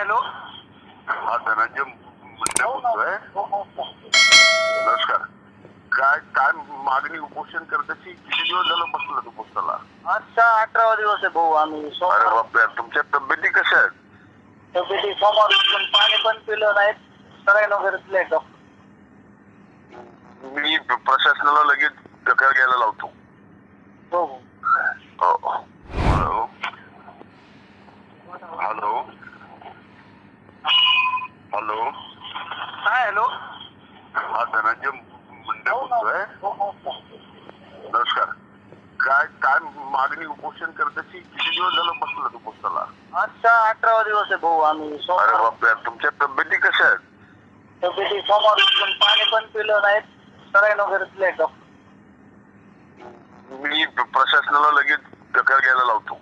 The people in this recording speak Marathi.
हॅलो. हा हॅलो हा धनंजय मुंडे बोलतोय नमस्कार. काय काय मागणी उपोषण करण्याची किती दिवस झालं बसलं तू पुस्तकाला आजचा अठरावा दिवस आहे भाऊ आम्ही. अरे सोमवार. बापरे तुमच्या तब्येती कशा आहेत? तब्येती सोमवार उठून पाणी पण पिलं नाही सगळ्यांना वगैरे पिलंय डॉक्टर. मी प्रशासनाला लगेच तक्रार घ्यायला लावतो. हो हो. हो हॅलो. हॅलो. हा हॅलो. हा धनंजय मुंडे बोलतोय. हो, हो. नमस्कार. काय काय मागणी उपोषण करण्याची किती दिवस झालं बसलं तू पुस्तकाला आजचा अठरावा दिवस आहे भाऊ आम्ही. अरे सोमवार बापरे तुमच्या तब्येती कशा आहेत? तब्येती सोमवार उठून पाणी पण पिलं नाही सगळ्यांना वगैरे डॉक्टर मी प्रशासनाला लगेच तक्रार घ्यायला लावतो.